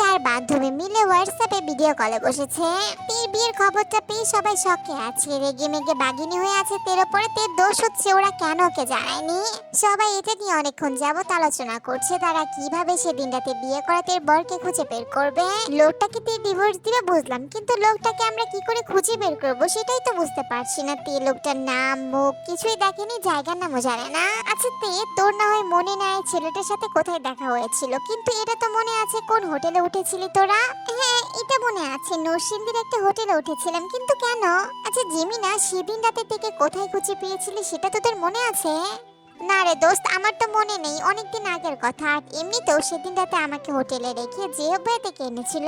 চার বান্ধবী মিলে হোয়াটসঅ্যাপে ভিডিও কলে বসেছে। তীর বিয়ের খবরটা পেয়ে সবাই শখে আছে। রেগে মেগে বাগিনী হয়ে আছে তের ওপরে তের দোষ হচ্ছে ওরা কেন ওকে জানায়নি? সবাই এটা নিয়ে অনেকক্ষণ যাবত আলোচনা করছে। তারা কীভাবে সেদিন রাতে বিয়ে করা তের বরকে খুঁজে বের করবে? লোকটাকে তে ডিভোর্স দিবে বুঝলাম, কিন্তু লোকটাকে আমরা কি করে খুঁজে বের করব সেটাই তো বুঝতে পারছি না। তে লোকটার নাম, মুখ কিছুই দেখেনি, জায়গার নামও জানে না। আচ্ছা তে তোর না হয় মনে নাই ছেলেটার সাথে কোথায় দেখা হয়েছিল? কিন্তু এটা তো মনে আছে কোন হোটেলে উঠেছিলি তোরা? হ্যাঁ এটা মনে আছে। নরসিংদীর একটা হোটেলে উঠেছিলাম। কিন্তু কেন? আচ্ছা জিমিনা, সেদিন রাতে থেকে কোথায় খুঁজে পেয়েছিলি সেটা তোদের মনে আছে? না রে দোস্ত, আমার তো মনে নেই। অনেকদিন আগের কথা। আর এমনিতেও সেদিন রাতে আমাকে হোটেলে রেখে যে ভাই থেকে এনেছিল।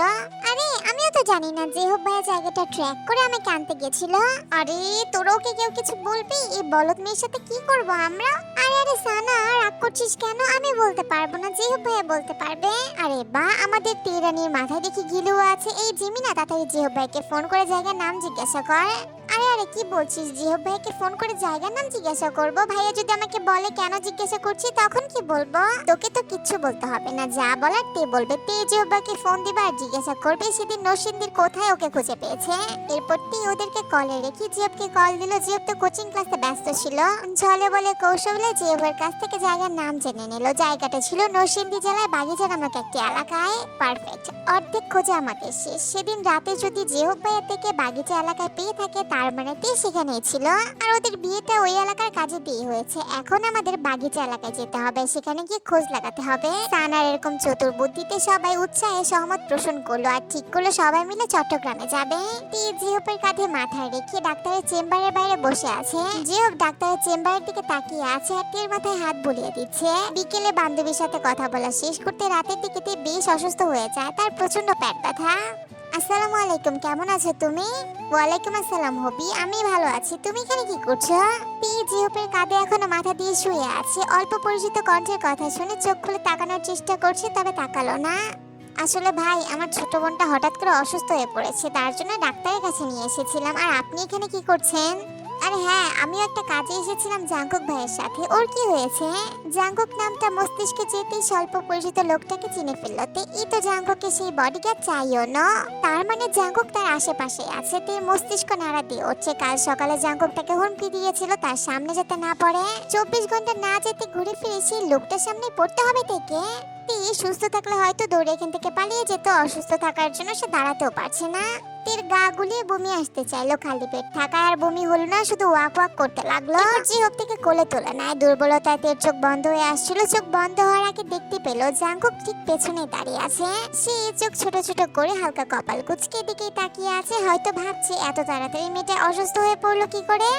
আরে তো জানি না যে হোক ভাইয়া জায়গাটা ট্র্যাক করে আমাকে আনতে গেছিল। আরে, তোরাও কি কেউ কিছু বলবি? এই বলদ মেয়ের সাথে কি করব আমরা? আরে আরে সানা, রাগ করছিস কেন? আমি বলতে পারব না যে হোক ভাইয়া বলতে পারবে। আরে বা, আমাদের তেরানির মাথায় দেখি গিলু আছে। এই জিমিনা, তাড়াতাড়ি হোক ভাইকে ফোন করে জায়গার নাম জিজ্ঞাসা কর। আরে আরে, কি বলছিস? জিহব ভাইকে ফোন করে জায়গার নাম জিজ্ঞাসা করব। ভাইয়া যদি আমাকে বলে কেন জিজ্ঞাসা করছি, তখন কি বলব? তোকে তো কিচ্ছু বলতে হবে না। যা বলার তে বলবে। তে জিহব ভাইকে ফোন দিবে আর জিজ্ঞাসা করবে, সেদিন নরসিংদীর কোথায় ওকে খুঁজে পেয়েছে? এরপর তে ওদেরকে কলে রেখে জিহবকে কল দিল। জিহব তো কোচিং ক্লাসে ব্যস্ত ছিল। ঝলে বলে কৌশলে জিহবের কাছ থেকে জায়গার নাম জেনে নিল। জায়গাটা ছিল নরসিংদী জেলায় বাগিচা নামক একটি এলাকায়। পারফেক্ট অর্ধেক খোঁজা আমাদের শেষ। সেদিন রাতে যদি জেহব ভাইয়া থেকে বাগিচা এলাকায় পেয়ে থাকে, তার মানে তে সেখানেই ছিল। আর ওদের বিয়েটা ওই এলাকার কাজে দিয়ে হয়েছে। এখন আমাদের বাগিচা এলাকায় যেতে হবে। সেখানে গিয়ে খোঁজ লাগাতে হবে। সানার এরকম চতুর বুদ্ধিতে সবাই উৎসাহে সহমত পোষণ করল। আর ঠিক করল সবাই মিলে চট্টগ্রামে যাবে। জিহপের কাঁধে মাথায় রেখে ডাক্তারের চেম্বারের বাইরে বসে আছে। জিহপ ডাক্তারের চেম্বারের দিকে তাকিয়ে আছে আর টের মাথায় হাত বুলিয়ে দিচ্ছে। বিকেলে বান্ধবীর সাথে কথা বলা শেষ করতে রাতের দিকে বেশ অসুস্থ হয়ে যায়। তার প্রচণ্ড পেট ব্যথা। আসসালামু আলাইকুম, কেমন আছো তুমি? ওয়ালাইকুম আসসালাম, হবি। আমি ভালো আছি। তুমি এখানে কি করছ? পি জিওপের কাঁধে এখনও মাথা দিয়ে শুয়ে আছে। অল্প পরিচিত কণ্ঠের কথা শুনে চোখ খুলে তাকানোর চেষ্টা করছে, তবে তাকালো না। আসলে ভাই, আমার ছোট বোনটা হঠাৎ করে অসুস্থ হয়ে পড়েছে, তার জন্য ডাক্তারের কাছে নিয়ে এসেছিলাম। আর আপনি এখানে কি করছেন? আরে হ্যাঁ আমিও একটা কাজে এসেছিলাম জাঙ্কুক ভাইয়ের সাথে। ওর কি হয়েছে? জাঙ্কুক নামটা মস্তিষ্কে যেতেই স্বল্প পরিচিত লোকটাকে চিনে ফেলল। তে, এই তো জাঙ্কুকে সেই বডিগার্ড চাইও না? তার মানে জাঙ্কুক তার আশেপাশে আছে। তে, মস্তিষ্ক নাড়া দিয়ে উঠছে। কাল সকালে জাঙ্কুক তাকে হুমকি দিয়েছিল, তার সামনে যেতে না পড়ে। চব্বিশ ঘণ্টা না যেতে ঘুরে ফিরে সেই লোকটার সামনে পড়তে হবে থেকে সুস্থ থাকলে হয়তো দৌড়ে এখান থেকে পালিয়ে যেত। অসুস্থ থাকার জন্য সে দাঁড়াতেও পারছে না। তের গা গুলিয়ে বমি আসতে চাইলো খালি পেট থাকা আর বমি হলো না শুধু ওয়াক ওয়াক করতে লাগল। জিহব থেকে কোলে তোলে নাই দুর্বলতায় তের চোখ বন্ধ হয়ে আসছিল। চোখ বন্ধ হওয়ার আগে দেখতে পেল জাঙ্কুক ঠিক পেছনে দাঁড়িয়ে আছে। সে চোখ ছোট ছোট করে হালকা কপাল কুচকে দিকে তাকিয়ে আছে। হয়তো ভাবছে এত তাড়াতাড়ি মেয়েটা অসুস্থ হয়ে পড়ল কি করে?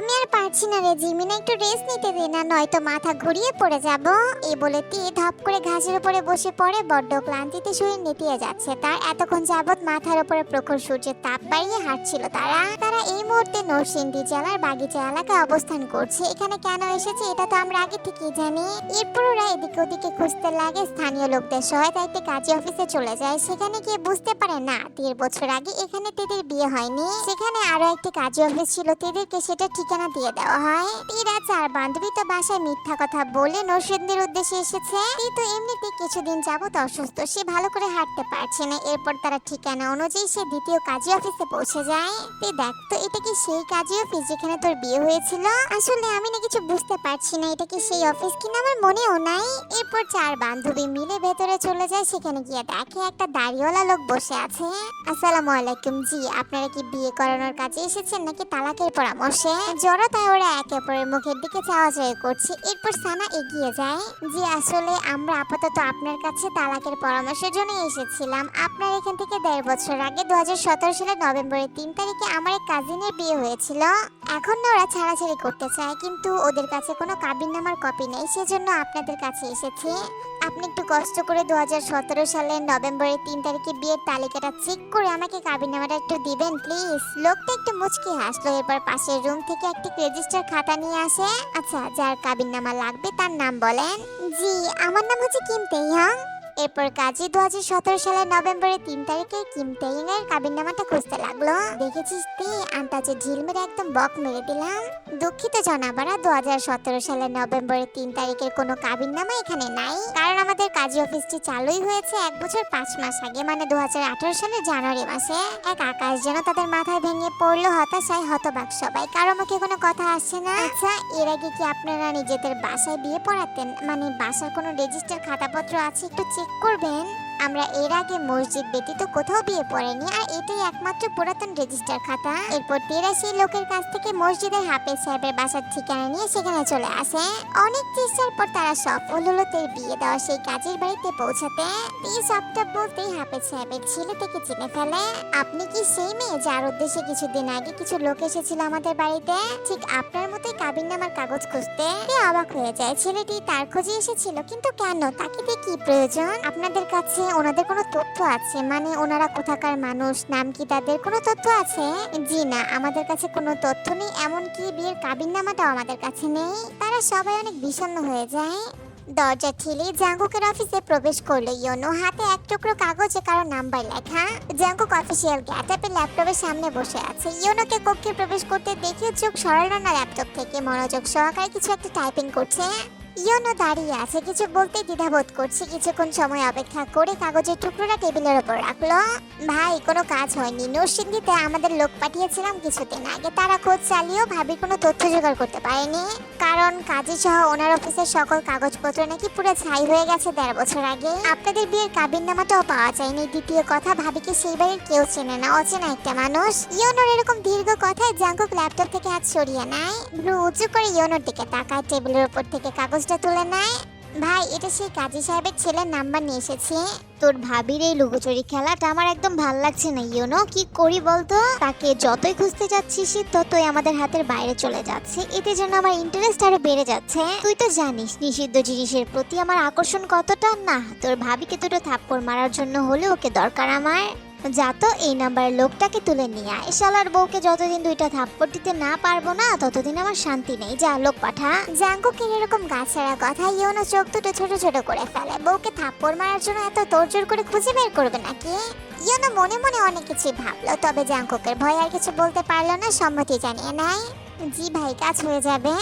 আমি আর পারছি না রে জিমিনা একটু রেস্ট নিতে দে, না নয়তো মাথা ঘুরিয়ে পড়ে যাব। এই বলে তি ধপ করে ঘাসের উপরে বসে পড়ে বড্ড ক্লান্তিতে শরীর নেতিয়ে যাচ্ছে। তার এতক্ষণ যাবৎ মাথার উপরে প্রখর সূর্যের তাপ বাড়িয়ে হাঁটছিল তারা। তারা এই মুহূর্তে নরসিংদী জেলার বাগিচা এলাকায় অবস্থান করছে। এখানে কেন এসেছে এটা তো আমরা আগে থেকেই জানি। এরপর ওরা এদিকে ওদিকে খুঁজতে লাগে স্থানীয় লোকদের সহায়তায় একটি কাজী অফিসে চলে যায়। সেখানে গিয়ে বুঝতে পারে, না, দেড় বছর আগে এখানে তেদের বিয়ে হয়নি। সেখানে আরও একটি কাজী অফিস ছিল তেদেরকে সেটা ঠিকানা দিয়ে দেওয়া হয়। তীরা চার বান্ধবী তো বাসায় মিথ্যা কথা বলে নরসিংদীর উদ্দেশ্যে এসেছে। তি তো এমনিতে কিছুদিন যাবত অসুস্থ, সে ভালো করে হাঁটতে পারছে না। এরপর তারা ঠিকানা অনুযায়ী সে দ্বিতীয় কাজী অফিসে পৌঁছে যায়। তে দেখ তো, এটা কি সেই কাজী অফিস যেখানে তোর বিয়ে হয়েছিল? আসলে আমি না কিছু বুঝতে পারছি না, এটা কি সেই অফিস কিনা আমার মনেও নাই। এরপর চার বান্ধবী মিলে ভেতরে চলে যায়, সেখানে গিয়ে দেখে একটা দাড়িওয়ালা লোক বসে আছে। আসসালামু আলাইকুম, জি, আপনারা কি বিয়ে করানোর কাজে এসেছেন নাকি তালাকের পরামর্শে? জড়তায় ওরা একে অপরের মুখের দিকে চাওয়া চাওয়াচাই করছে। এরপর সানা এগিয়ে যায় যে আসলে আমরা আপাতত আপনার কাছে তালাকের পরামর্শের জন্য এসেছিলাম। আপনার এখান থেকে দেড় বছর আগে দু হাজার সতেরো সালের নভেম্বরের তিন তারিখে আমার এক কাজিনের বিয়ে হয়েছিল। এখন ওরা ছাড়াছাড়ি করতে চায়, কিন্তু ওদের কাছে কোনো কাবিন নামার কপি নেই, সেজন্য আপনাদের কাছে এসেছে। আপনি একটু কষ্ট করে দু হাজার সতেরো সালের নভেম্বরের তিন তারিখে বিয়ের তালিকাটা চেক করে আমাকে কাবিন নামাটা একটু দিবেন, প্লিজ। লোকটা একটু মুচকি হাসলো, এরপর পাশের রুম থেকে একটি রেজিস্টার খাতা নিয়ে আসে। আচ্ছা যার কাবিন নামা লাগবে তার নাম বলেন? জি, আমার নাম হচ্ছে কিম তেইহং এরপর কাজী দু হাজার সতেরো সালের নভেম্বরের তিন তারিখে কিম তেইং এর কাবিন নামাটা খুঁজতে লাগল। দেখেছিস তে? আন্তাজে ঝিল মেরে একদম বক মেরে দিলাম। দুঃখিত জনাবারা দু হাজার সতেরো সালের নভেম্বরের তিন তারিখের কোনো কাবিন নামা এখানে নাই। কারণ আমাদের কাজী অফিসটি চালুই হয়েছে এক বছর পাঁচ মাস আগে মানে দু হাজার আঠারো সালের জানুয়ারি মাসে। এক আকাশ যেন তাদের মাথায় ভেঙে পড়ল, হতাশায় হতবাক সবাই। কারও মুখে কোনো কথা আসছে না। আচ্ছা এর আগে কি আপনারা নিজেদের বাসায় বিয়ে পড়াতেন? মানে বাসার কোনো রেজিস্টার খাতাপত্র আছে? একটু চেক করবেন আমরা এর আগে মসজিদ ব্যতীত কোথাও বিয়ে পড়েনি আর এটাই একমাত্র পুরাতন রেজিস্টার খাতা। এরপর তেরা সেই লোকের কাছ থেকে মসজিদের হাফেজ সাহেবের বাসার ঠিকানা নিয়ে সেখানে চলে আসে। অনেক চেষ্টার পর তারা সফল হলো বিয়ে দেওয়া সেই কাজের বাড়িতে পৌঁছাতে। এই সবটা বলতেই হাফেজ সাহেবের ছেলে থেকে চিনে ফেলে। আপনি কি সেই মেয়ে যার উদ্দেশ্যে কিছুদিন আগে কিছু লোক এসেছিল আমাদের বাড়িতে? ঠিক আপনার মতোই কাবিন নামার কাগজ খুঁজতে। অবাক হয়ে যায়, ছেলেটি তার খোঁজে এসেছিল, কিন্তু কেন? তাকে কি প্রয়োজন? আপনাদের কাছে ওনাদের কোনো তথ্য আছে? মানে ওনারা কোথাকার মানুষ? নাম কি তাদের কোনো তথ্য আছে? জি না, আমাদের কাছে কোনো তথ্য নেই, এমনকি বিয়ের কাবিন নামাটাও আমাদের কাছে নেই। তারা সবাই অনেক বিষণ্ণ হয়ে যায়। দরজা ঠেলে জাঙ্গুকের অফিসে প্রবেশ করল ইয়োনো। হাতে এক টুকরো কাগজে কারও নাম্বার লেখা। জাঙ্গুক অফিসিয়াল গ্যাটাপে ল্যাপটপের সামনে বসে আছে। ইয়োনোকে কক্ষে প্রবেশ করতে দেখে চোখ সরালো না ল্যাপটপ থেকে। মনোযোগ সহকারে কিছু একটা টাইপিং করছে। ইয়োনো দাঁড়িয়ে আছে। কিছু বলতে দ্বিধাবোধ করছে। কিছুক্ষণ সময় অপেক্ষা করে কাগজের টুকরোটা টেবিলের ওপর রাখল। ভাই, কোনো কাজ হয়নি। নরসিংদীতে আমাদের লোক পাঠিয়েছিলাম কিছুদিন আগে। তারা খোঁজ চালিয়েও ভাবি কোনো তথ্য জোগাড় করতে পারেনি। কারণ কাজী সহ ওনার অফিসের সকল কাগজপত্র নাকি পুরো ছাই হয়ে গেছে দেড় বছর আগে। আপনাদের বিয়ের কাবিন নামাটাও পাওয়া যায়নি। দ্বিতীয় কথা, ভাবিকে সেই বাড়ির কেউ চেনে না। অচেনা একটা মানুষ। ইয়োনোর এরকম দীর্ঘ কথায় জাঙ্কুক ল্যাপটপ থেকে হাত সরিয়ে নেয়। ভ্রু উঁচু করে ইয়োনোর দিকে তাকায়। টেবিলের উপর থেকে কাগজটা তুলে নেয় ভাই, এটা সেই কাজী সাহেবের ছেলের নাম্বার নিয়ে এসেছি। তোর ভাবির এই লুকোচুরি খেলাটা আমার একদম ভালো লাগছে না ইউনো কি করি বলতো? তাকে যতই খুঁজতে যাচ্ছি সে ততই আমাদের হাতের বাইরে চলে যাচ্ছে। এতে যেন আমার ইন্টারেস্ট আরও বেড়ে যাচ্ছে। তুই তো জানিস, নিষিদ্ধ জিনিসের প্রতি আমার আকর্ষণ কতটা? না, তোর ভাবিকে দুটো থাপ্পড় মারার জন্য হলে ওকে দরকার আমার। যা তো এই নাম্বারের লোকটাকে তুলে নিয়ে আয়। শালার বউকে যতদিন দুইটা থাপ্পড় দিতে না পারব না, ততদিন আমার শান্তি নেই। যা লোক পাঠা। জাঙ্কুকের এরকম গাছাড়া কথা? ইয়োনো চোখ দুটো ছোট ছোট করে ফেলে। বউকে থাপ্পড় মারার জন্য এত তোড়জোড় করে খুঁজে বের করবে নাকি? ইয়োনো মনে মনে অনেক কিছুই ভাবলো, তবে জাঙ্কুকের ভয় আর কিছু বলতে পারল না, সম্মতি জানিয়ে নেয়। জি ভাই, কাজ হয়ে যাবে।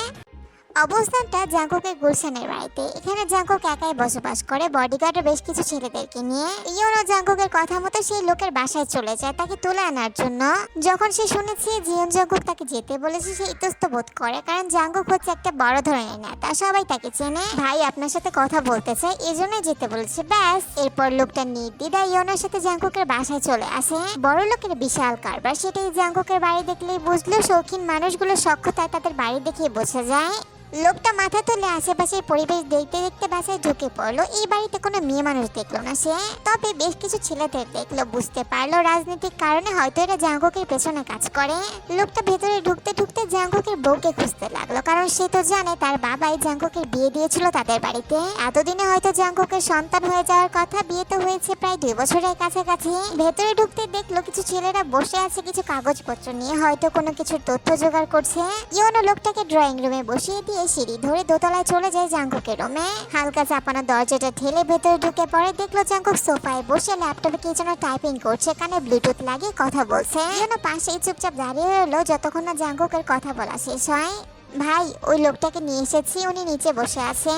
অবস্থানটা জাঙ্কুকের গুলশানের বাড়িতে। এখানে জাঙ্কুক একাই বসবাস করে বডিগার্ডের বেশ কিছু ছেলেদেরকে নিয়ে। ইয়োনো জাঙ্কুকের কথা মতো সেই লোকের বাসায় চলে যায় তাকে তুলে আনার জন্য। যখন সে শুনেছে জিয়ন জাঙ্কুক তাকে যেতে বলেছে, সে ইতস্ত বোধ করে, কারণ জাঙ্কুক হচ্ছে একটা বড় ধরনের নেতা। সবাই তাকে চেনে। ভাই আপনার সাথে কথা বলতে চাই এই জন্যই যেতে বলেছে। ব্যাস, এরপর লোকটা নির্দিদা ইয়োনোর সাথে জাঙ্কুকের বাসায় চলে আসে। বড় লোকের বিশাল কারবার, সেটাই জাঙ্কুকের বাড়ি দেখলেই বুঝলো শৌখিন মানুষগুলো সক্ষতায় তাদের বাড়ি দেখেই বোঝা যায়। লোকটা মাথা তুলে আশেপাশের পরিবেশ দেখতে দেখতে বাসায় ঢুকে পড়ল। এই বাড়িতে কোনো মেয়ে মানুষ দেখল না সে। তবে বেশ কিছু ছেলেদের দেখল, বুঝতে পারল রাজনৈতিক কারণে হয়তো এরা জাঙ্গকের পেছনে কাজ করে। লোকটা ভেতরে ঢুকতে ঢুকতে জাঙ্গকের বউকে খুঁজতে লাগল, কারণ সে তো জানে তার বাবাই জাঙ্গকের বিয়ে দিয়েছিল তাদের বাড়িতে। এতদিনে হয়তো জাঙ্গকের সন্তান হয়ে যাওয়ার কথা বিয়ে তো হয়েছে প্রায় দুই বছরের কাছাকাছি। ভেতরে ঢুকতে দেখল কিছু ছেলেরা বসে আছে, কিছু কাগজপত্র নিয়ে হয়তো কোনো কিছুর তথ্য জোগাড় করছে। ইয়োনো লোকটাকে ড্রয়িং রুমে বসিয়ে দিয়ে সিঁড়ি ধরে দোতলায় চলে যায় জাঙ্কুকের রুমে। হালকা চাপানো দরজাটা ঠেলে ভেতরে ঢুকে পড়ে। দেখল জাঙ্কুক সোফায় বসে ল্যাপটপে কি যেন টাইপিং করছে, কানে ব্লুটুথ লাগিয়ে কথা বলছে। যেন পাশেই চুপচাপ দাঁড়িয়ে রইল, যতক্ষণ না জাঙ্কুকের কথা বলা শেষ হয়। ভাই, ওই লোকটাকে নিয়ে এসেছি, উনি নিচে বসে আছে।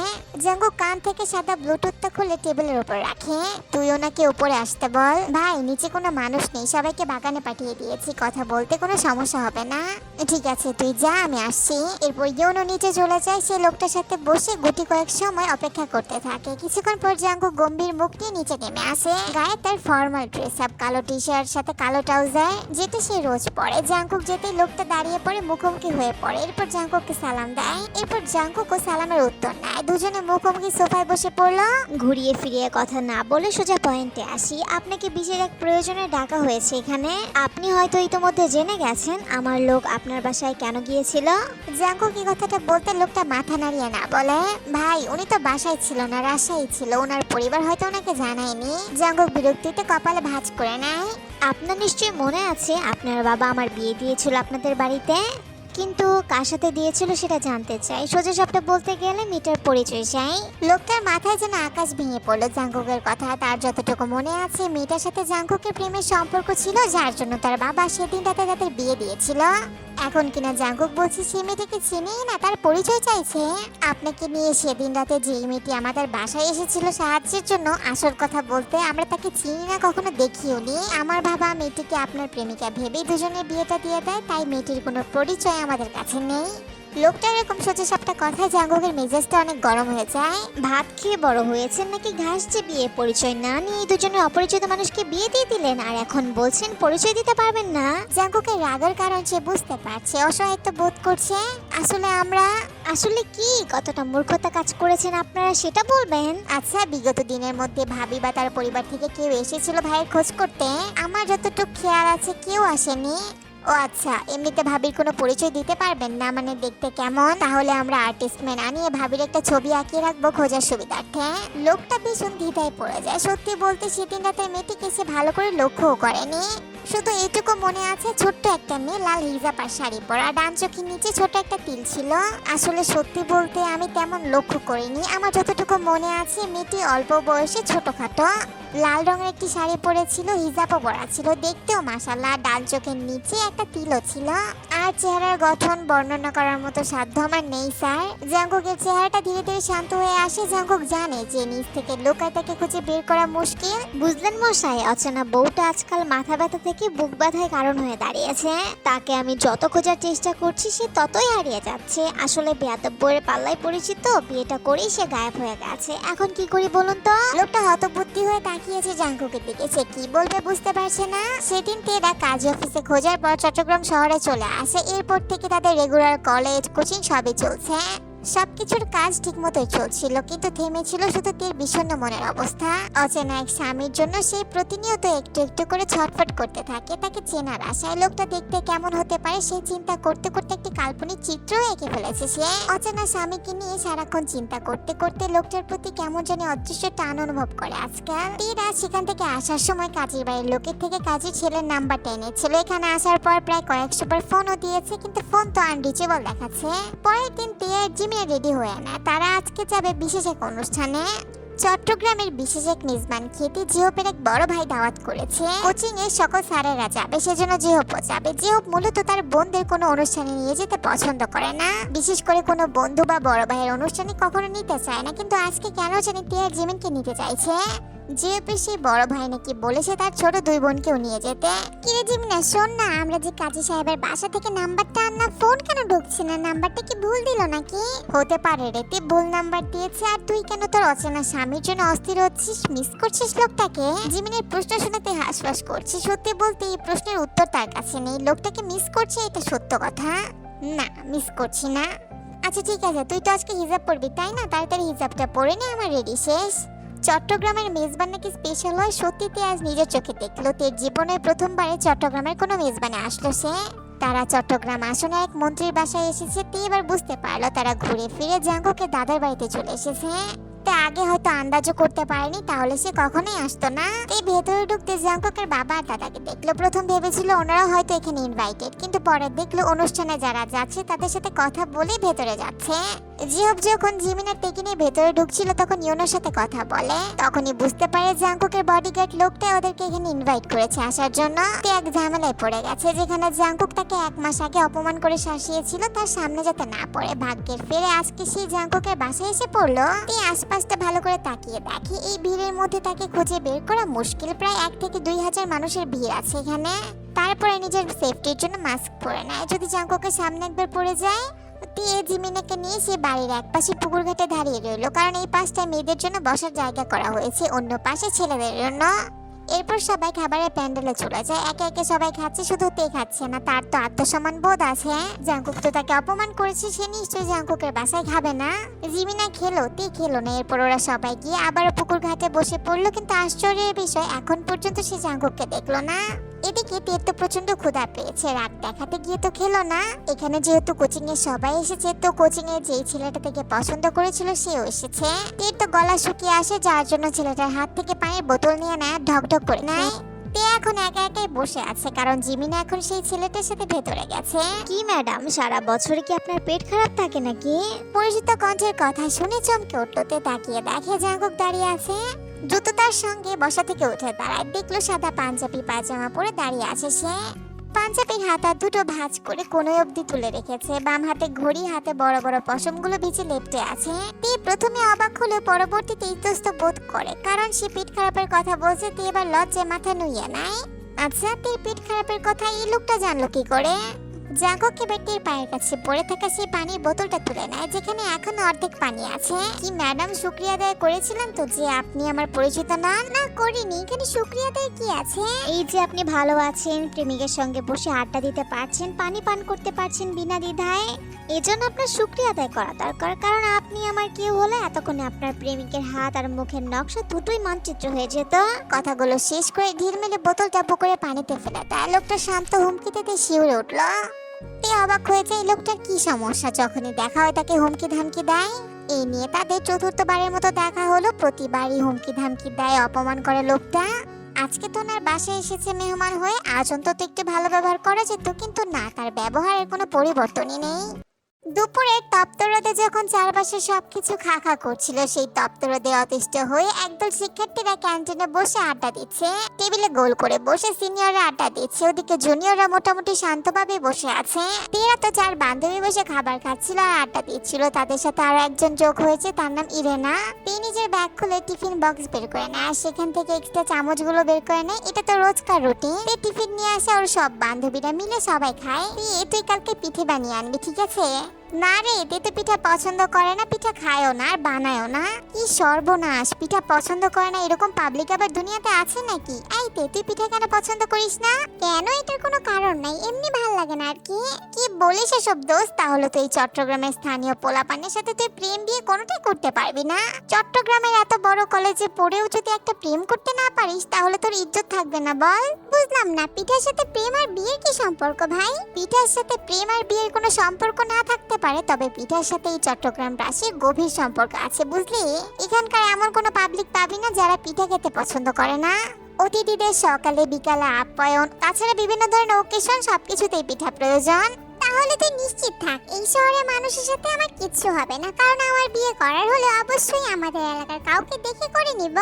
জাঙ্গু কান থেকে সাদা ব্লুটুথটা খুলে টেবিলের উপর রাখে। তুই ওনাকে উপরে আসতে বল। ভাই, নিচে কোনো মানুষ নেই, সবাইকে বাগানে পাঠিয়ে দিয়েছি, কথা বলতে কোনো সমস্যা হবে না। ঠিক আছে, তুই যা, আমি আসছি। এরপর ইয়োনো নিচে চলে যায়, সে লোকটার সাথে বসে গুটি কয়েক সময় অপেক্ষা করতে থাকে। কিছুক্ষণ পর জাঙ্গু গম্ভীর মুখ নিয়ে নিচে নেমে আসে। গায়ে তার ফর্মাল ড্রেস আপ কালো টি শার্ট সাথে কালো ট্রাউজার যেটা সে রোজ পরে। জাঙ্কুক যেতে লোকটা দাঁড়িয়ে পড়ে, মুখোমুখি হয়ে পড়ে। এরপর জাঙ্কুককে সালাম দেয়। এরপর জাঙ্কুকও সালামের উত্তর নেয়। দুজনে মুখোমুখি সোফায় বসে পড়ল। ঘুরিয়ে ফিরিয়ে কথা না বলে সোজা পয়েন্টে আসি। আপনাকে বিশেষ এক প্রয়োজনে ডাকা হয়েছে এখানে। আপনি হয়তো ইতোমধ্যে জেনে গেছেন, আমার লোক আপনার বাসায় কেন গিয়েছিল? জাঙ্কু কি কথাটা বলতে লোকটা মাথা নাড়িয়ে না বলে, ভাই, উনি তো বাসায় ছিল না, রাজশাহী ছিল। ওনার পরিবার হয়তো ওনাকে জানায়নি। জাঙ্কুক বিরক্তিতে কপালে ভাঁজ করে নেয়, আপনার নিশ্চয়ই মনে আছে, আপনার বাবা আমার বিয়ে দিয়েছিল আপনাদের বাড়িতে? কিন্তু কার সাথে দিয়েছিল সেটা জানতে চাই। সোজা সাপটা বলতে গেলে মিটার পরিচয় চাই। লোকটার মাথায় যেন আকাশ ভেঙে পড়ল। জাঙ্কুকের কথা তার যতটুকু মনে আছে, মেয়েটার সাথে জাঙ্কুকের প্রেমের সম্পর্ক ছিল, যার জন্য তার বাবা সেদিন রাতে তাদের বিয়ে দিয়েছিল। এখন কিনা জাঙ্কুক বলছে, সে মেয়েটাকে চিনেই না, তার পরিচয় চাইছে। আপনাকে নিয়ে সেদিন রাতে যে মেয়েটি আমাদের বাসায় এসেছিল সাহায্যের জন্য, আসল কথা বলতে আমরা তাকে চিনি না, কখনো দেখিও নি। আমার বাবা মেয়েটিকে আপনার প্রেমিকা ভেবেই দুজনে বিয়েটা দিয়ে দেয়, তাই মেয়েটির কোনো পরিচয় আমাদের কাছে নেই? লোকটা এরকম সোজা সাপটা কথায় জাঙ্গুকের মেজাজটা অনেক গরম হয়ে যায় ভাত খেয়ে বড় হয়েছেন নাকি ঘাস যে বিয়ে, পরিচয় না নিয়ে এই দুজনে অপরিচিত মানুষকে বিয়ে দিয়ে দিলেন আর এখন বলছেন পরিচয় দিতে পারবেন না? জাঙ্কুকের রাগের কারণ সে বুঝতে পারছে, অসহায়ত্ব বোধ করছে। আসলে আমরা, আসলে কি কতটা মূর্খতা কাজ করেছেন আপনারা সেটা বলবেন? আচ্ছা বিগত দিনের মধ্যে ভাবি বা তার পরিবার থেকে কেউ এসেছিল ভাইয়ের খোঁজ করতে। আমার যতটুকু খেয়াল আছে কেউ আসেনি। ও আচ্ছা এমনিতে ভাবির কোনো পরিচয় দিতে পারবেন না? মানে দেখতে কেমন? তাহলে আমরা আর্টিস্ট ম্যান আনিয়ে ভাবির একটা ছবি আঁকিয়ে রাখব খোঁজার সুবিধার্থে লোকটা ভীষণ দ্বিধায় পড়ে যায়। সত্যি বলতে, সেদিন রাতে মেয়েটিকে সে ভালো করে লক্ষ্যও করেনি। শুধু এটুকু মনে আছে, ছোট্ট একটা মেয়ে লাল হিজাব আর শাড়ি পরা। ডান চোখের নিচে ছোট একটা তিল ছিল। আসলে সত্যি বলতে আমি তেমন লক্ষ্য করিনি। আমার যতটুকু মনে আছে, মেয়েটি অল্প বয়সে ছোটখাটো। লাল রঙের একটি শাড়ি পরেছিল, হিজাবও পরা ছিল। দেখতেও মাসাল্লাহ ডাল চোখের নিচে একটা তিলও ছিল। আর চেহারার গঠন বর্ণনা করার মতো সাধ্য আমার নেই, স্যার। জাঙ্গুকের চেহারাটা ধীরে ধীরে শান্ত হয়ে আসে। জাঙ্গুক জানে যে নিচ থেকে লোকায় তাকে খুঁজে বের করা মুশকিল। বুঝলেন মশাই, অচেনা বউটা আজকাল মাথা ব্যথা থেকে বুক ব্যথায় কারণ হয়ে দাঁড়িয়েছে। তাকে আমি যত খোঁজার চেষ্টা করছি, সে ততই হারিয়ে যাচ্ছে। আসলে বেয়াদব বইয়ের পাল্লায় পরিচিত, বিয়েটা করেই সে গায়েব হয়ে গেছে। এখন কি করি বলুন তো? লোকটা হতবুদ্ধি হয়ে তাকিয়েছে জাঙ্কুকের দিকে। সে কি বলবে বুঝতে পারছে না। সেদিন তেরা কাজী অফিসে খোঁজার পর চট্টগ্রাম শহরে চলে আসে। এরপর থেকে তাদের রেগুলার কলেজ, কোচিং সবই চলছে। সবকিছুর কাজ ঠিক মতোই চলছিল, কিন্তু থেমেছিল শুধু তের বিষণ্ণ মনের অবস্থা। অচেনা এক স্বামীর জন্য সে প্রতিনিয়ত একটু একটু করে ছটফট করতে থাকে। তাকে চেনার আশায় লোকটা দেখতে কেমন হতে পারে সেই চিন্তা করতে করতে একটি কাল্পনিক চিত্র এঁকে ফেলেছে সে। অচেনা স্বামীকে নিয়ে সারাক্ষণ চিন্তা করতে করতে লোকটার প্রতি কেমন জানি অদৃশ্য টান অনুভব করে আজকাল। তীরা সেখান থেকে আসার সময় কাজের বাড়ির লোকের থেকে কাজের ছেলের নাম্বারটা এনেছিল এখানে আসার পর প্রায় কয়েকশো বার ফোনও দিয়েছে, কিন্তু ফোন তো আনরিচেবল দেখাচ্ছে। পরের দিন তিয়ার জিমিয়া রেডি হয়ে না। তারা আজকে যাবে বিশেষ এক অনুষ্ঠানে। চট্টগ্রামের বিশেষ এক নিজমান খেতে জিহপের এক বড় ভাই দাওয়াত করেছে। কোচিং এর সকল স্যারেরা যাবে, সেজন্য জিহপ যাবে। জিহপ মূলত তার বোনদের কোনো অনুষ্ঠানে নিয়ে যেতে পছন্দ করে না। বিশেষ করে কোনো বন্ধু বা বড় ভাইয়ের অনুষ্ঠানে কখনো নিতে চায় না। কিন্তু আজকে কেন জানি টিয়া জিমিনকে নিতে চাইছে। জিওপি সেই বড় ভাই নাকি বলেছে তার ছোট দুই বোনকেও নিয়ে যেতে। কিরে জিমিনা, শোন না, আমরা যে কাজী সাহেবের বাসা থেকে নাম্বারটা আনলাম, ফোন কেন ঢুকছে না? নাম্বারটা কি ভুল দিল নাকি? হতে পারে রে তুই ভুল নাম্বার দিয়েছে আর তুই কেন তোর অচেনা স্বামীর জন্য অস্থির হচ্ছিস? মিস করছিস লোকটাকে? জিমিনের প্রশ্ন শুনতে হাসফাস করছি। সত্যি বলতে এই প্রশ্নের উত্তর তার কাছে নেই। লোকটাকে মিস করছে, এটা সত্য কথা। না মিস করছি না। আচ্ছা ঠিক আছে, তুই তো আজকে হিজাব পড়বি তাই না? তাড়াতাড়ি হিজাবটা পরে নে, আমার রেডি শেষ। চট্টগ্রামের মেজবান নাকি স্পেশাল হয়? সত্যিতে আজ নিজের চোখে দেখল তের জীবনের প্রথমবারে চট্টগ্রামের কোনো মেজবানে আসলো সে। তারা চট্টগ্রাম আসনে এক মন্ত্রীর বাসায় এসেছে, তে এবার বুঝতে পারল তারা ঘুরে ফিরে জাঙ্গুকে দাদার বাড়িতে চলে এসেছে। তে আগে হয়তো আন্দাজও করতে পারেনি, তাহলে সে কখনোই আসতো না। তে ভেতরে ঢুকতে জাঙ্কুকের বাবা আর দাদাকে দেখল, প্রথম ভেবেছিল ওনারা হয়তো এখানে ইনভাইটেড কিন্তু পরে দেখল অনুষ্ঠানে যারা যাচ্ছে, তাদের সাথে কথা বলে ভেতরে যাচ্ছে। জিহব যখন জিমিনের টেকে নিয়ে ভেতরে ঢুকছিল, তখন ইউনোর সাথে কথা বলে। তখনই বুঝতে পারে জাঙ্কুকের বডিগার্ড লোকটা ওদেরকে এখানে ইনভাইট করেছে আসার জন্য। এক ঝামেলায় পড়ে গেছে, যেখানে জাঙ্কুক তাকে এক মাস আগে অপমান করে শাসিয়েছিল, তার সামনে যাতে না পড়ে, ভাগ্যের ফেরে আজকে সেই জাঙ্কুকের বাসায় এসে পড়ল। তে আশপাশটা ভালো করে তাকিয়ে দেখে। এই ভিড়ের মধ্যে তাকে খুঁজে বের করা মুশকিল। প্রায় এক থেকে দুই হাজার মানুষের ভিড় আছে এখানে। তারপরে নিজের সেফটির জন্য মাস্ক পরে নেয়। যদি জাঙ্কুকে সামনে একবার পড়ে যায় দিয়ে জিমিনাকে নিয়ে সে বাড়ির এক পাশে পুকুর ঘাটে দাঁড়িয়ে রইল। কারণ এই পাশটায় মেয়েদের জন্য বসার জায়গা করা হয়েছে অন্য পাশে ছেলেদের জন্য। এরপর সবাই খাবারের প্যান্ডেলে চলে যায়। একে একে সবাই খাচ্ছে, শুধু তে খাচ্ছে না, তার তো আত্মসম্মান বোধ আছে জাঙ্কুক তো তাকে অপমান করেছে, সে নিশ্চয়ই জাঙ্কুকের বাসায় খাবে না। জিমিনা খেলো, তে খেলো না, এরপর ওরা সবাই গিয়ে আবার পুকুর ঘাটে বসে পড়ল, কিন্তু আশ্চর্যের বিষয়, এখন পর্যন্ত সে জাঙ্কুককে দেখল না। এদিকে তের তো প্রচণ্ড ক্ষুধা পেয়েছে রাত দেখাতে গিয়ে তো খেলো না। এখানে যেহেতু কোচিং এ সবাই এসেছে তো কোচিং এ যেই ছেলেটা থেকে পছন্দ করেছিল সেও এসেছে। তের তো গলা শুকিয়ে আসে যার জন্য ছেলেটার হাত থেকে পায়ের বোতল নিয়ে নেয় ঢক ঢক করে নেয়। তে এখন একা একাই বসে আছে কারণ জিমিনা এখন সেই ছেলেটার সাথে ভেতরে গেছে। কি ম্যাডাম সারা বছরে কি আপনার পেট খারাপ থাকে নাকি? পরিচিত কণ্ঠের কথা শুনে চমকে উঠল তে তাকিয়ে দেখে জাঙ্কুক দাঁড়িয়ে আছে। দ্রুত তার সঙ্গে বসা থেকে উঠে দাঁড়ায়। দেখল সাদা পাঞ্জাবি পায়জামা পরে দাঁড়িয়ে আছে সে। পাঞ্জাবির হাতা দুটো ভাঁজ করে কোনোই অবধি তুলে রেখেছে। বাম হাতে ঘড়ি, হাতে বড় বড় পশমগুলো ভিজে লেপটে আছে। তে প্রথমে অবাক হলে, পরবর্তীতে ইতস্ত বোধ করে, কারণ সে পিঠ খারাপের কথা বলছে, তে এবার লজ্জায় মাথা নুইয়ে নেয়। আচ্ছা তে পিঠ খারাপের কথা এই লোকটা জানলো কি করে? জাগকে ব্যক্তির পায়ের কাছে পড়ে থাকা সেই পানির বোতলটা তুলে নেয়, যেখানে এখনও অর্ধেক পানি আছে। কি ম্যাডাম শুক্রিয়া আদায় করেছিলেন তো যে আপনি আমার পরিচিত? নন না, করিনি। এখানে শুক্রিয়া আদায় কি আছে? এই যে আপনি ভালো আছেন, প্রেমিকের সঙ্গে বসে আড্ডা দিতে পারছেন, পানি পান করতে পারছেন বিনা দ্বিধায়। এজন্য আপনার শুক্রিয়া আদায় করা দরকার, কারণ আপনি আমার কেউ হলে এতক্ষণে আপনার প্রেমিকের হাত আর মুখের নকশা দুটোই মানচিত্র হয়ে যেত। কথাগুলো শেষ করে ঢিল মেলে বোতলটা পুকুরে পানিতে ফেলে তাই লোকটা শান্ত হুমকিতে শিউরে উঠল। তে অবাক হয়ে যায় লোকটার কি সমস্যা? যখনই দেখা হয় তাকে হুমকি ধামকি দেয়, এই নিয়ে তাদের চতুর্থবারের মতো দেখা হলো। প্রতিবারই হুমকি ধামকি দেয়, অপমান করে লোকটা। আজকে তো ওনার বাসায় এসেছে মেহমান হয়ে, আজ অন্তত একটু ভালো ব্যবহার করা যেত, কিন্তু না, তার ব্যবহারের কোনো পরিবর্তনই নেই। দুপুরের তপ্তরোদে যখন চারপাশে সবকিছু খা খা করছিল, সেই তপ্তরোদে অতিষ্ঠ হয়ে একদল শিক্ষার্থীরা ক্যান্টিনে বসে আড্ডা দিচ্ছে। টেবিলে গোল করে বসে সিনিয়ররা আড্ডা দিচ্ছে। ওদিকে জুনিয়ররা মোটামুটি শান্তভাবে বসে আছে। তেরা তো চার বান্ধবী বসে খাবার খাচ্ছিল আর আড্ডা দিচ্ছিল। তাদের সাথে আরও একজন যোগ হয়েছে, তার নাম ইরেনা। তিনি নিজের ব্যাগ খুলে টিফিন বক্স বের করে নেয় আর সেখান থেকে এক্সট্রা চামচগুলো বের করে নেয়, এটা তো রোজকার রুটিন। টিফিন নিয়ে আসে ওর সব বান্ধবীরা মিলে সবাই খায়। তুই কালকে পিঠে বানিয়ে আনবি, ঠিক আছে? up. না রে তে তো পিঠা পছন্দ করে না, পিঠা খায়ও না আর বানায়ও না। কি সর্বনাশ, পিঠা পছন্দ করে না, এরকম পাবলিক আবার দুনিয়াতে আছে নাকি? এই তে, তুই পিঠা কেন পছন্দ করিস না? কেন এটার কোনো কারণ নাই? এমনি ভালো লাগে না আর কি? কি বলিস এসব দোষ তাহলে তো এই চট্টগ্রামের স্থানীয় পোলাপানের সাথে তুই প্রেম বিয়ে কোনোটাই করতে পারবি না। চট্টগ্রামের এত বড় কলেজে পড়েও যদি একটা প্রেম করতে না পারিস, তাহলে তোর ইজ্জত থাকবে না বল। বুঝলাম না, পিঠার সাথে প্রেম আর বিয়ের কি সম্পর্ক ভাই? পিঠার সাথে প্রেম আর বিয়ের কোনো সম্পর্ক না থাকতে পারে, তবে পিঠার সাথে এই চট্টগ্রাম রাশির গভীর সম্পর্ক আছে বুঝলি? এখানকার এমন কোনো পাবলিক পাবি না যারা পিঠা খেতে পছন্দ করে না। অতিথিদের সকালে বিকালে আপ্যায়ন, তাছাড়া বিভিন্ন ধরনের ওকেশন সবকিছুতেই পিঠা প্রয়োজন। তাহলে তুই নিশ্চিত থাক, এই শহরের মানুষের সাথে আমার কিচ্ছু হবে না, কারণ আমার বিয়ে করার হলে অবশ্যই আমাদের এলাকার কাউকে দেখে করে নিব।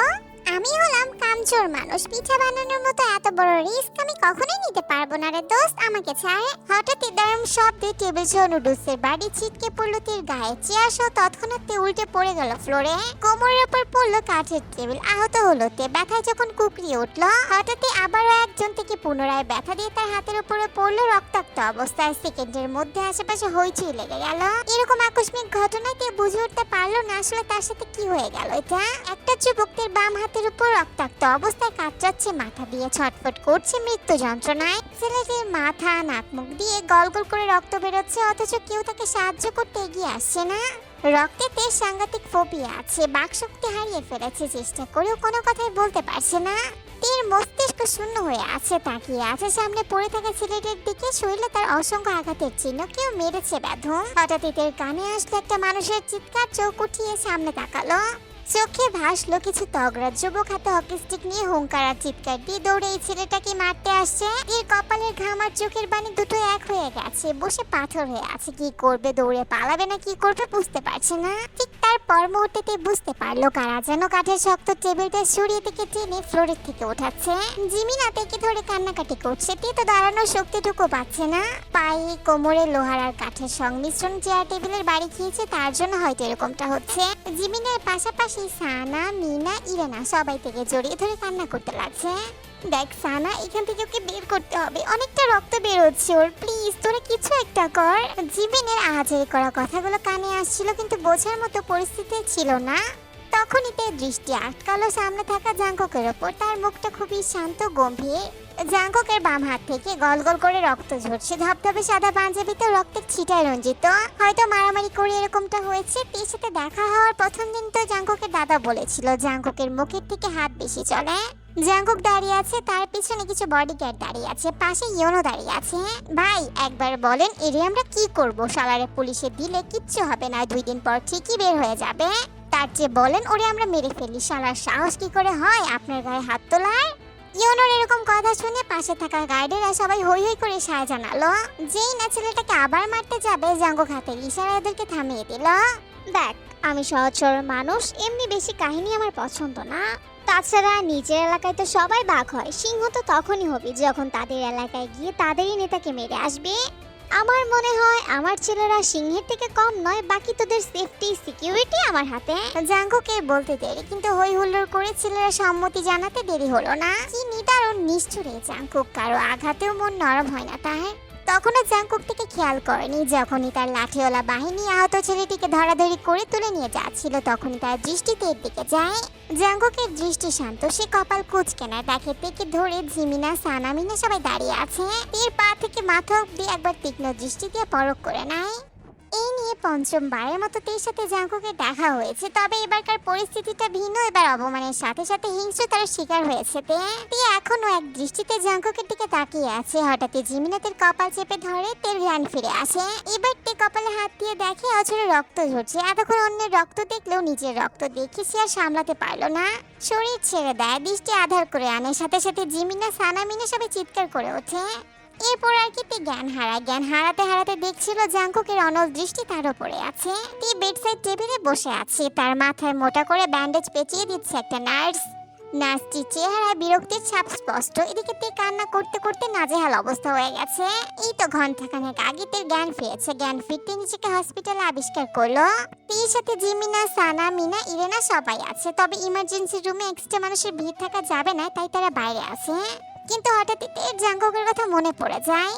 আমি হলাম কামচোর মানুষ। পিঠা বানানোর মতো এত বড় রিস্ক আমি কখনোই নিতে পারব না রে দোস্ত। আমাকে ছাড়ে। হঠাৎ দারুণ শব্দে টেবিল সহ নুডলসের বাড়ি ছিটকে পড়ল তীর গায়ে। চেয়ার সহ তৎক্ষণাৎ উল্টে পড়ে গেল ফ্লোরে কোমরের উপর পড়ল কাঠের টেবিল, আহত হলো তে। ব্যথায় যখন কুকরিয়ে উঠল, হঠাৎই আবারও একজন থেকে পুনরায় ব্যথা দিয়ে তার হাতের উপরে পড়ল রক্তাক্ত অবস্থায়। সেকেন্ডের মধ্যে আশেপাশে হইচই লেগে গেল। এরকম আকস্মিক ঘটনায় তে বুঝে উঠতে পারল না আসলে তার সাথে কি হয়ে গেল এটা। একটা যুবকের বাম হাতের উপর রক্তাক্ত অবস্থায় কাতরাচ্ছে, মাথা দিয়ে ছটফট করছে মৃত্যু যন্ত্রণায়। ছেলেটির মাথা, নাক, মুখ দিয়ে গল গল করে রক্ত বেরোচ্ছে, অথচ কেউ তাকে সাহায্য করতে এগিয়ে আসছে না। রক্তে তেজ সাংঘাতিক ফোবিয়া আছে, বাকশক্তি হারিয়ে ফেলেছে, চেষ্টা করেও কোনো কথাই বলতে পারছে না। তীর মস্তিষ্ক শূন্য হয়ে আছে, তাকিয়ে আছে সামনে, পড়ে থাকা ছেলেটির দিকে, শরীরে তার অসংখ্য আঘাতের চিহ্ন, কেউ মেরেছে ব্যাধ। হঠাৎ কানে আসলে একটা মানুষের চিৎকার, চোখ উঠিয়ে সামনে তাকালো। চোখে ভাসলো কিছু তগরা যুবক হাতে হকি স্টিক নিয়ে হুঙ্কার আর চিৎকার দিয়ে দৌড়ে এই ছেলেটাকে মারতে আসছে। এর কপালের ঘাম আর চোখের বাণী দুটো এক হয়ে গেছে। বসে পাথর হয়ে আছে। কি করবে? দৌড়ে পালাবে না কি করবে? বুঝতে পারছে না। ঠিক তার পর মুহূর্তেতে বুঝতে পারল কারা যেন কাঠের শক্ত টেবিলটা সরিয়ে থেকে টেনে ফ্লোরের থেকে ওঠাচ্ছে। জিমিনা থেকে ধরে কান্নাকাটি করছে। তে তো দাঁড়ানোর শক্তিটুকু পাচ্ছে না। পায়ে, কোমরে, লোহার আর কাঠের সংমিশ্রণ চেয়ার টেবিলের বাড়ি খেয়েছে। তার জন্য হয়তো এরকমটা হচ্ছে। জিমিনের পাশাপাশি সানা, মিনা, ইরেনা সবাই থেকে জড়িয়ে ধরে কান্না করতে লাগছে। দেখ সানা, এখান থেকে ওকে বের করতে হবে। অনেকটা রক্ত বের হচ্ছে ওর। প্লিজ, তোরা কিছু একটা কর। জিমিনের আহাজারি করা কথাগুলো কানে আসছিল কিন্তু বোঝার মতো পরিস্থিতি ছিল না। তখনই তে দৃষ্টি আটকালো সামনে থাকা জাঙ্ককের ওপর। তার মুখটা খুবই শান্ত, গম্ভীর। জাঙ্ককের বাম হাত থেকে গল গল করে রক্ত ঝরছে। ধপধপে সাদা পাঞ্জাবিতে রক্তের ছিটায় রঞ্জিত। হয়তো মারামারি করে এরকমটা হয়েছে। তের সাথে দেখা হওয়ার প্রথম দিন তো জাঙ্ককের দাদা বলেছিল জাঙ্ককের মুখের থেকে হাত বেশি চলে। জাঙ্কুক দাঁড়িয়ে আছে, তার পিছনে কিছু বডিগার্ড দাঁড়িয়ে আছে, পাশে ইয়োনো দাঁড়িয়ে আছে। ভাই, একবার বলেন, এরে আমরা কি করব? শালারে পুলিশে দিলে কিচ্ছু হবে না, দুই দিন পর ঠিকই বের হয়ে যাবে। তার চেয়ে বলেন, ওরে আমরা মেরে ফেলি সালার সাহস কি করে হয় আপনার গায়ে হাত তোলার? ইউনোর এরকম কথা শুনে পাশে থাকা গাইডেরা সবাই হই হই করে সায় জানালো। যেই না ছেলেটাকে আবার মারতে যাবে জাঙ্গো খাতের ইশারা এদেরকে থামিয়ে দিল। দেখ আমি সহজ সরল মানুষ, এমনি বেশি কাহিনী আমার পছন্দ না। তাছাড়া নিজের এলাকায় তো সবাই বাঘ হয়, সিংহ তো তখনই হবে যখন তাদের এলাকায় গিয়ে তাদেরই নেতাকে মেরে আসবে। আমার মনে হয় আমার ছেলেরা সিংহের থেকে কম নয়, বাকি তোদের সেফটি সিকিউরিটি আমার হাতে। জাঙ্গুকে বলতে দেরি? কিন্তু হই হুল্লোর করে ছেলেরা সম্মতি জানাতে দেরি হলো না। কি নিদারুণ নিষ্ঠুরে জাঙ্কুক কারও আঘাতেও মন নরম হয় না তার তখনও জাঙ্কুক থেকে খেয়াল করেনি। যখনই তার লাঠিওয়ালা বাহিনী আহত ছেলেটিকে ধরাধরি করে তুলে নিয়ে যাচ্ছিল, তখনই তার দৃষ্টিতে এর দিকে যায়। জ্যাংকুকের দৃষ্টি শান্ত, সে কপাল কুচকে না, তাকে পেকে ধরে জিমিনা সানামিনা সবাই দাঁড়িয়ে আছে। এর পা থেকে মাথা অব্দি একবার তীক্ষ্ণ দৃষ্টি দিয়ে পরক করে নেয়। এই নিয়ে পঞ্চমবারের মতো তের সাথে জাঙ্কুকে দেখা হয়েছে। তবে এবারকার পরিস্থিতিটা ভিন্ন, এবার অপমানের সাথে সাথে হিংস্রতার শিকার হয়েছে তে। তে এখনও এক দৃষ্টিতে জাঙ্কুকের দিকে তাকিয়ে আছে। হঠাৎই জিমিনাতের কপাল চেপে ধরে তের জ্ঞান ফিরে আসে। এবার তে কপালে হাত দিয়ে দেখে অঝরে রক্ত ঝরছে। এতক্ষণ অন্যের রক্ত দেখলেও নিজের রক্ত দেখে সে আর সামলাতে পারল না। শরীর ছেড়ে দেয়, দৃষ্টি আধার করে আনে। সাথে সাথে জিমিনা, সানামিনা সবাই চিৎকার করে ওঠে। এরপর আর কি জ্ঞান হারায়। জ্ঞান হারাতে হারাতে দেখছিল জাঙ্কুকের অনল দৃষ্টি তার উপরে আছে। তে বেডসাইড টেবিলে বসে আছে। তার মাথায় মোটা করে ব্যান্ডেজ পেঁচিয়ে দিচ্ছে একটা নার্স নার্সটির চেহারায় বিরক্তির ছাপ স্পষ্ট। এদিকে তে কান্না করতে করতে নাজেহাল অবস্থা হয়ে গেছে। এই তো ঘন্টাখানেক আগে তের জ্ঞান ফিরেছে। জ্ঞান ফিরতে নিজেকে হসপিটালে আবিষ্কার করল। তের সাথে জিমিনা, সানা, মিনা, ইরেনা সবাই আছে। তবে ইমার্জেন্সি রুমে এক্সট্রা মানুষের ভিড় থাকা যাবে না, তাই তারা বাইরে আছে। কিন্তু হঠাৎই তের জাঙ্গকের কথা মনে পড়ে যায়।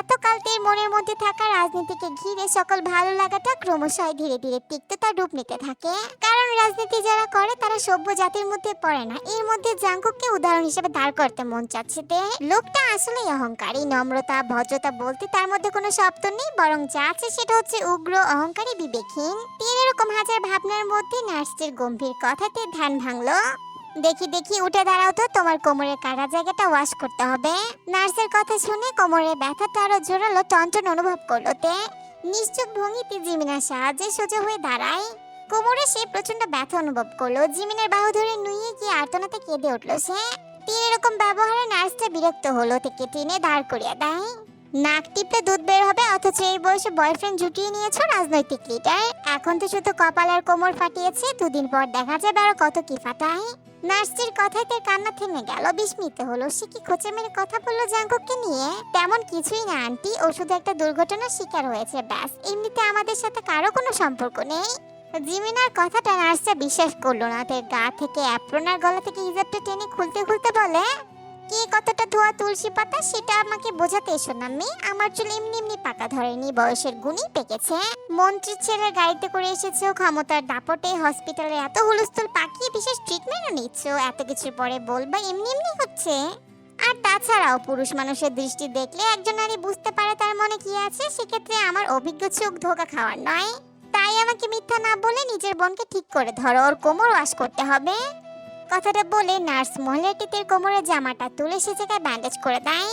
এতকাল তের মনের মধ্যে থাকা রাজনীতিকে ঘিরে সকল ভালো লাগাটা ক্রমশই ধীরে ধীরে তিক্ততার রূপ নিতে থাকে। কারণ রাজনীতি যারা করে, তারা সভ্য জাতির মধ্যে পড়ে না। এর মধ্যে জাঙ্কুককে উদাহরণ হিসেবে দাঁড় করতে মন চাচ্ছে তে। লোকটা আসলেই অহংকারী, নম্রতা, ভদ্রতা বলতে তার মধ্যে কোনো শব্দ নেই, বরং যা আছে সেটা হচ্ছে উগ্র, অহংকারী, বিবেকহীন। তের এরকম হাজার ভাবনার মধ্যে নার্সটির গম্ভীর কথাতে ধ্যান ভাঙলো। দেখি দেখি, উঠে দাঁড়াও তো। তোমার কোমরের কাটা জায়গাটা ওয়াশ করতে হবে। নার্সের কথা শুনে কোমরের ব্যথাটা আরও জোরালো, টনটন অনুভব করল তে। নিশ্চুপ ভঙ্গিতে জিমিনার সাহায্যে সোজা হয়ে দাঁড়ায়। কোমরে সে প্রচণ্ড ব্যথা অনুভব করল। জিমিনের বাহু ধরে নুয়ে গিয়ে আর্তনাতে কেঁদে উঠল সে। তীর এরকম ব্যবহারে নার্সটা বিরক্ত হলো থেকে টেনে দাঁড় করিয়ে দেয়। নাক টিপলে দুধ বের হবে, অথচ এই বয়সে বয়ফ্রেন্ড জুটিয়ে নিয়েছো রাজনৈতিক লিডার এখন তো শুধু কপাল আর কোমর ফাটিয়েছে, দুদিন পর দেখা যাবে আরও কত কি ফাটায়। নার্সটির কথাতে কান্না থেমে গেল, বিস্মিত হলো। সে কি খোঁচে মেরে কথা বলল জাঙ্কুককে নিয়ে? তেমন কিছুই না, আন্টি। ও শুধু একটা দুর্ঘটনার শিকার হয়েছে, ব্যাস। এমনিতে আমাদের সাথে কারও কোনো সম্পর্ক নেই। জিমিনার কথাটা নার্সটা বিশ্বাস করল না। তার গা থেকে অ্যাপ্রোনার গলা থেকে হিজাবটা টেনে খুলতে খুলতে বলে কে কতটা ধোয়া তুলসী পাতা সেটা আমাকে বোঝাতে এসো না, মেয়ে। আমার চুল এমনি এমনি পাকা ধরেনি, বয়সের গুণই পেকেছে। মন্ত্রীর ছেলের গাড়িতে করে এসেছ, ক্ষমতার দাপটে হসপিটালে এত হুলস্থুল পাকিয়ে বিশেষ ট্রিটমেন্টও নিচ্ছ? এত কিছুর পরে বলবা এমনি এমনি হচ্ছে? আর তাছাড়াও পুরুষ মানুষের দৃষ্টি দেখলে একজন নারী বুঝতে পারে তার মনে কি আছে, সেক্ষেত্রে আমার অভিজ্ঞ চোখ ধোকা খাওয়ার নয়। তাই আমাকে মিথ্যা না বলে নিজের বোনকে ঠিক করে ধরো, ওর কোমর ওয়াশ করতে হবে। কথাটা বলে নার্স মহিলাটিতে কোমরের জামাটা তুলে সে জায়গায় ব্যান্ডেজ করে দেয়।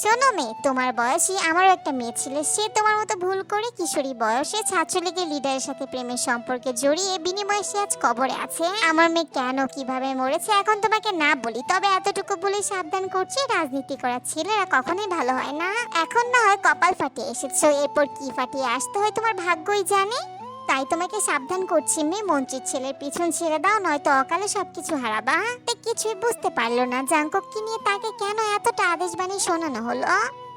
শোনো মেয়ে, তোমার বয়সী আমারও একটা মেয়ে ছিল, সে তোমার মতো ভুল করে কিশোরী বয়সে ছাত্রলীগের লিডারের সাথে প্রেমের সম্পর্কে জড়িয়ে বিনিময়ে সে আজ কবরে আছে। আমার মেয়ে কেন কীভাবে মরেছে এখন তোমাকে না বলি, তবে এতটুকু বলে সাবধান করছি, রাজনীতি করা ছেলেরা কখনোই ভালো হয় না। এখন না হয় কপাল ফাটিয়ে এসেছ, এরপর কি ফাটিয়ে আসতে হয় তোমার ভাগ্যই জানে। তাই তোমাকে সাবধান করছি, মেয়ে। মন্ত্রীর ছেলের পিছন ছেড়ে দাও, নয়তো অকালে সবকিছু হারাবা তে কিছুই বুঝতে পারল না। জাঙ্কককে নিয়ে তাকে কেন এতটা আদেশ বানিয়ে শোনানো হলো?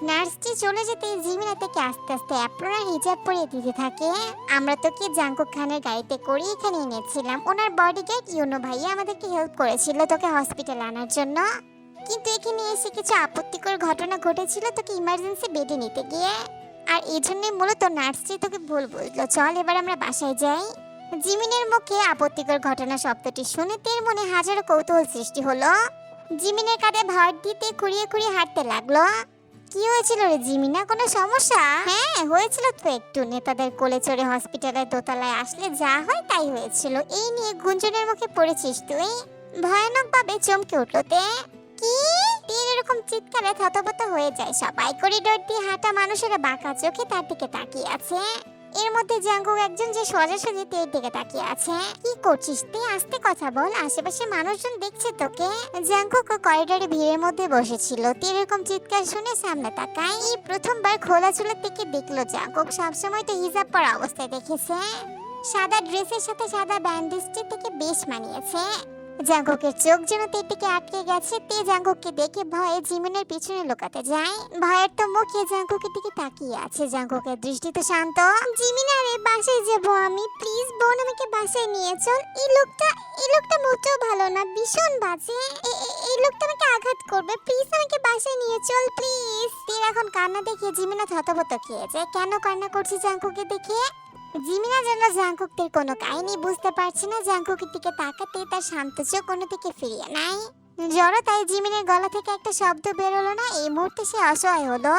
নার্সটি চলে যেতে জিমিনা থেকে আস্তে আস্তে অ্যাপ্রোনার হিজাব পরিয়ে দিতে থাকে। আমরা তো কি জাঙ্কুক খানের গাড়িতে করে এখানে এনেছিলাম? ওনার বডিগার্ড ইউনো ভাইয়া আমাদেরকে হেল্প করেছিল তোকে হসপিটাল আনার জন্য। কিন্তু এখানে এসে কিছু আপত্তিকর ঘটনা ঘটেছিল তোকে ইমার্জেন্সি বেডে নিতে গিয়ে। আর এই জন্যই মূলত নার্সটি তোকে ভুল বুঝলো চল এবার আমরা বাসায় যাই। জিমিনের মুখে আপত্তিকর ঘটনা শব্দটি শুনে তের মনে হাজারো কৌতূহল সৃষ্টি হলো। জিমিনের কাঁধে ভর দিতে খুঁড়িয়ে খুঁড়িয়ে হাঁটতে লাগল। কি হয়েছিল রে জিমিনা? কোনো সমস্যা? হ্যাঁ হয়েছিল তো একটু। নেতাদের কোলে চড়ে হসপিটালের দোতলায় আসলে যা হয় তাই হয়েছিল। এই নিয়ে গুঞ্জনের মুখে পড়েছিস তুই? ভয়ানক ভাবে চমকে উঠল তে। কি? তীর এরকম চিৎকারে থতপত হয়ে যায়। সবাই করিডোর দিয়ে হাঁটা মানুষেরা বাঁকা চোখে তার দিকে তাকিয়ে আছে। এর মধ্যে জাঙ্কুক একজন যে সোজাসুজি তের দিকে তাকিয়ে আছে। কি করছিস তে আস্তে কথা বল। আশেপাশে মানুষজন দেখছে তোকে। জাঙ্কুক করিডোরে ভিড়ের মধ্যে বসেছিল। তে এরকম চিৎকার শুনে সামনে তাকায়। এই প্রথমবার খোলা চুলের থেকে দেখল জাঙ্কুক সবসময় তো হিজাব পরা অবস্থায় দেখেছে। সাদা ড্রেসের সাথে সাদা ব্যান্ডেজটি থেকে বেশ মানিয়েছে। জাঙ্কুকের চোখ যেন তের দিকে আটকে গেছে, তে জাঙ্কুককে দেখে ভয়ে জিমিনের পিছনে লুকাতে যায়। ভয়ের তো মুখে জাঙ্কুকের দিকে তাকিয়ে আছে। জাঙ্কুকের দৃষ্টি তো শান্ত। জিমিনা রে বাসায় যাব আমি? প্লিজ, বোন আমাকে বাসায় নিয়ে চল। এই লোকটা এই লোকটা মোটেও ভালো না, ভীষণ বাজে। এই লোকটা আমাকে আঘাত করবে। প্লিজ আমাকে বাসায় নিয়ে চল, প্লিজ। তের এখন কান্না দেখে জিমিনা থতবত খেয়ে যায়। কেন কান্না করছে জাঙ্কুকে দেখে? জিমিনা যেন জাঙ্কুকদের কোনো কাহিনী বুঝতে পারছে না জাঙ্কুকের দিকে তাকাতে তার শান্ত চোখ কোনো দিকে ফিরিয়ে নাই জড়ো তাই জিমিনের গলা থেকে একটা শব্দ বেরোলো না, এই মুহূর্তে সে অসহায় হলো।